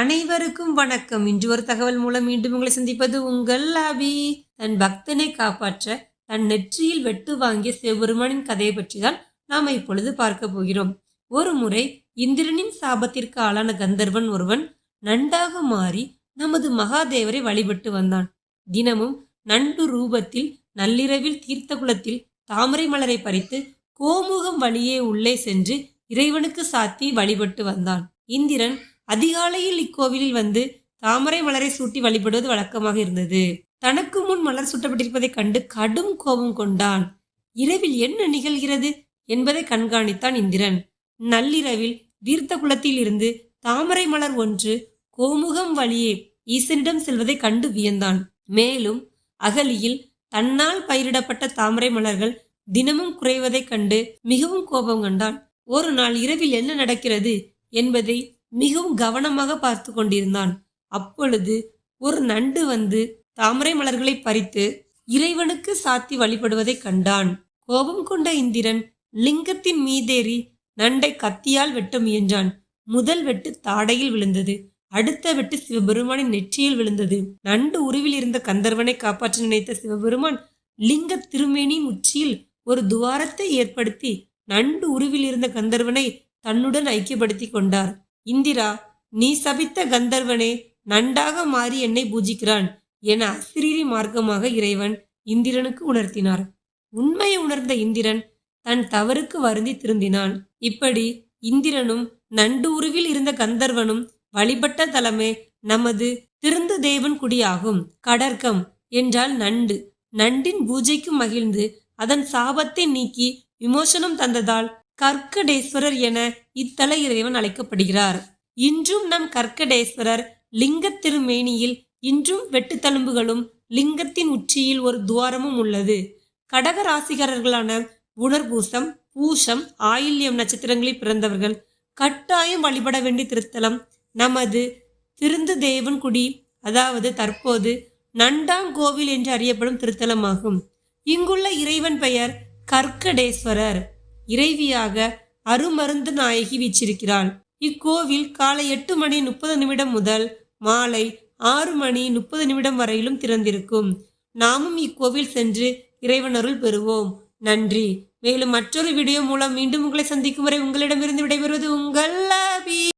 அனைவருக்கும் வணக்கம். இன்று ஒரு தகவல் மூலம் மீண்டும் உங்களை சந்திப்பது உங்கள் அபி. தன் பக்தனை காப்பாற்ற தன் நெற்றியில் வெட்டு வாங்கிய சிவபெருமானின் கதையை பற்றி தான் நாம் இப்பொழுது பார்க்க போகிறோம். ஒரு முறை இந்திரனின் சாபத்திற்கு ஆளான கந்தர்வன் ஒருவன் நண்டாக மாறி நமது மகாதேவரை வழிபட்டு வந்தான். தினமும் நண்டு ரூபத்தில் நள்ளிரவில் தீர்த்த குலத்தில் தாமரை மலரை பறித்து கோமுகம் வழியே உள்ளே சென்று இறைவனுக்கு சாத்தி வழிபட்டு வந்தான். இந்திரன் அதிகாலையில் இக்கோவிலில் வந்து தாமரை மலரை சூட்டி வழிபடுவது வழக்கமாக இருந்தது. தனக்கு முன் மலர் சூட்டப்பட்டிருப்பதைக் கண்டு கடும் கோபம் கொண்டான். இரவில் என்ன நிகழ்கிறது என்பதை கண்காணித்தான் இந்திரன். நள்ளிரவில் வீர்த்த குளத்தில் இருந்து தாமரை மலர் ஒன்று கோமுகம் வழியே ஈசனிடம் செல்வதை கண்டு வியந்தான். மேலும் அகலியில் தன்னால் பயிரிடப்பட்ட தாமரை மலர்கள் தினமும் குறைவதைக் கண்டு மிகவும் கோபம் கண்டான். ஒரு நாள் இரவில் என்ன நடக்கிறது என்பதை மிகவும் கவனமாக பார்த்து கொண்டிருந்தான். அப்பொழுது ஒரு நண்டு வந்து தாமரை மலர்களை பறித்து இறைவனுக்கு சாத்தி வழிபடுவதைக் கண்டான். கோபம் கொண்ட இந்திரன் லிங்கத்தின் மீதேறி நண்டை கத்தியால் வெட்ட முயன்றான். முதல் வெட்டு தாடையில் விழுந்தது அடுத்த வெட்டு சிவபெருமானின் நெற்றியில் விழுந்தது. நண்டு உருவில் இருந்த கந்தர்வனை காப்பாற்ற நினைத்த சிவபெருமான் லிங்க திருமேனியின் உச்சியில் ஒரு துவாரத்தை ஏற்படுத்தி நண்டு உருவில் இருந்த கந்தர்வனை தன்னுடன் ஐக்கியப்படுத்தி கொண்டார். இந்திரா நீ சபித்த கந்தர்வனே நண்டாக மாறி என்னை பூஜிக்கிறான் என அசிரீரி மார்க்கமாக இறைவன் இந்திரனுக்கு உணர்த்தினார். உண்மையை உணர்ந்த இந்திரன் தன் தவறுக்கு வருந்தி திருந்தினான். இப்படி இந்திரனும் நண்டு உருவில் இருந்த கந்தர்வனும் வழிபட்ட தலமே நமது திருந்து தேவன் குடியாகும். கடற்கம் என்றால் நண்டு. நண்டின் பூஜைக்கு மகிழ்ந்து அதன் சாபத்தை நீக்கி விமோசனம் தந்ததால் கற்கடேஸ்வரர் என இத்தல இறைவன் அழைக்கப்படுகிறார். இன்றும் நம் கற்கடேஸ்வரர் லிங்க திருமேனியில் இன்றும் வெட்டுத்தழும்புகளும் லிங்கத்தின் உச்சியில் ஒரு துவாரமும் உள்ளது. கடக ராசிகாரர்களான உணர்பூசம் பூசம் ஆயில்யம் நட்சத்திரங்களில் பிறந்தவர்கள் கட்டாயம் வழிபட வேண்டிய திருத்தலம் நமது திருந்து தேவன் குடி அதாவது தற்போது நண்டாங்கோவில் என்று அறியப்படும் திருத்தலமாகும். இங்குள்ள இறைவன் பெயர் கற்கடேஸ்வரர் இறைவியாக அருமருந்து நாயகி வீச்சிருக்கிறாள் இக்கோவில் காலை எட்டு மணி முப்பது நிமிடம் முதல் மாலை ஆறு மணி முப்பது நிமிடம் வரையிலும் திறந்திருக்கும். நாமும் இக்கோவில் சென்று இறைவனருள் பெறுவோம். நன்றி. மேலும் மற்றொரு வீடியோ மூலம் மீண்டும் உங்களை சந்திக்கும் வரை உங்களிடமிருந்து விடைபெறுவது உங்கள் அபி.